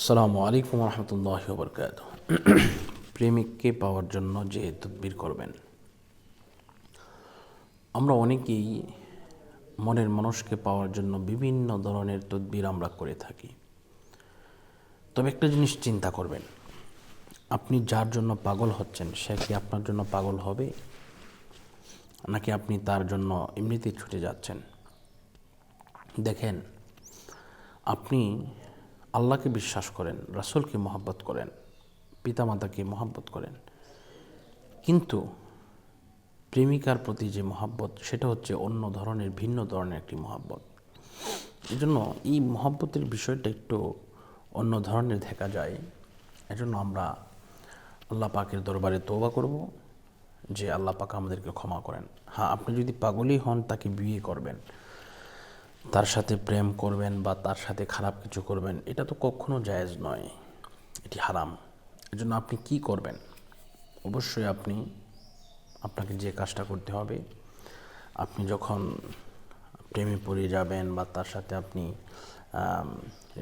আসসালামু আলাইকুম রহমতুল্লাহ বরকাত প্রেমিককে পাওয়ার জন্য যে তদবির করবেন। আমরা অনেকেই মনের মানুষকে পাওয়ার জন্য বিভিন্ন ধরনের তদবির আমরা করে থাকি। তবে একটা জিনিস চিন্তা করবেন, আপনি যার জন্য পাগল হচ্ছেন, সে কি আপনার জন্য পাগল হবে? নাকি আপনি তার জন্য এমনিতেই ছুটে যাচ্ছেন? দেখেন, আপনি আল্লাহকে বিশ্বাস করেন, রাসুলকে মহাব্বত করেন, পিতামাতাকে মহাব্বত করেন। কিন্তু প্রেমিকার প্রতি যে মহাব্বত, সেটা হচ্ছে অন্য ধরনের, ভিন্ন ধরনের একটি মহাব্বত। এই জন্য এই মহাব্বতের বিষয়টা একটু অন্য ধরনের দেখা যায়। এজন্য আমরা আল্লাহ পাকের দরবারে তৌবা করব, যে আল্লাহ পাক আমাদেরকে ক্ষমা করেন। হ্যাঁ আপনি যদি পাগলই হন, তাকে বিয়ে করবেন। তার সাথে প্রেম করবেন বা তার সাথে খারাপ কিছু করবেন, এটা তো কখনো জায়েজ নয়। এটি হারাম। এজন্য আপনি কি করবেন? অবশ্যই আপনি, আপনাকে যে কাজটা করতে হবে, আপনি যখন প্রেমে পড়ে যাবেন বা তার সাথে আপনি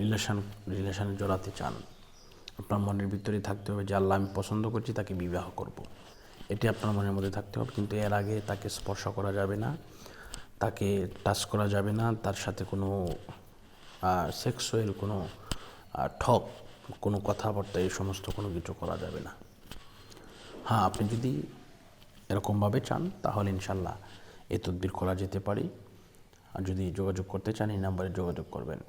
রিলেশন রিলেশনে জড়াতে চান, আপনার মনের ভিতরে থাকতে হবে যে, আল্লাহ আমি পছন্দ করছি, তাকে বিবাহ করব। এটি আপনার মনের মধ্যে থাকতে হবে, কিন্তু এর আগে তাকে স্পর্শ করা যাবে না। তাকে টাচ করা যাবে না, তার সাথে কোনো সেক্সুয়াল কোনো ঠক কোনো কথাবার্তা এই সমস্ত কোনো কিছু করা যাবে না। হ্যাঁ আপনি যদি এরকমভাবে চান, তাহলে ইনশাল্লাহ এ তদবির করা যেতে পারে। আর যদি যোগাযোগ করতে চান, এই নাম্বারে যোগাযোগ করবেন।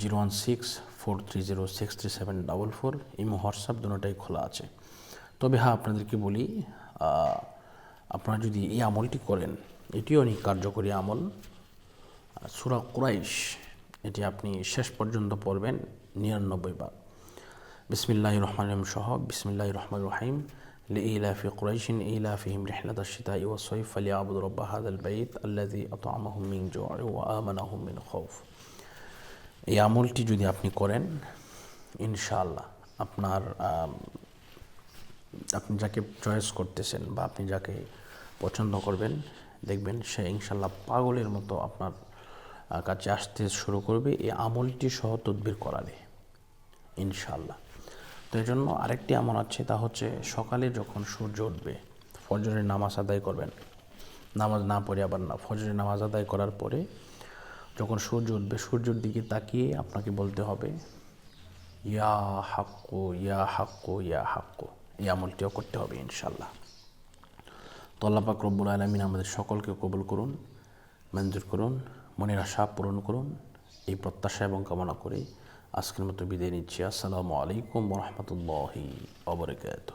Zero one six four three zero six three seven double four, imo, WhatsApp, দুটোটাই খোলা আছে। তবে হ্যাঁ আপনাদেরকে বলি আপনারা যদি এই আমলটি করেন এটিও অনেক কার্যকরী আমল সুরা কুরাইশ এটি আপনি শেষ পর্যন্ত পড়বেন নিরানব্বই বার বিসমিল্লাহ রহমান রহিম সহ বিসমিল্লাহ রহমান রহিম لإيلاف قريش إيلافهم رحلة الشتاء والصيف فليعبدوا رب هذا البيت الذي أطعمهم من جوع وآمنهم من خوف এই আমলটি যদি আপনি করেন ইনশাআল্লাহ আপনার আম, আপনি যাকে চয়েস করতেছেন বা আপনি যাকে পছন্দ করবেন, দেখবেন সে ইনশাল্লাহ পাগলের মতো আপনার কাছে আসতে শুরু করবে, এই আমলটি সহ তদবির করালে ইনশাল্লাহ তো এই জন্য আরেকটি আমল আছে, তা হচ্ছে সকালে যখন সূর্য উঠবে, ফজরের নামাজ আদায় করবেন। নামাজ না পড়ে আবার না, ফজরের নামাজ আদায় করার পরে যখন সূর্য উঠবে, সূর্যের দিকে তাকিয়ে আপনাকে বলতে হবে, ইয়া হাক্কু ইয়া হাক্কু ইয়া হাক্কু। এই আমলটিও করতে হবে ইনশাল্লাহ তো আল্লাপাক রব্বুল আলমিন আমাদের সকলকে কবুল করুন, মঞ্জুর করুন, মনের আশা পূরণ করুন, এই প্রত্যাশা এবং কামনা করে আজকের মতো বিদায় নিচ্ছি। আসসালামু আলাইকুম রহমতুল্লাহি অবরকাত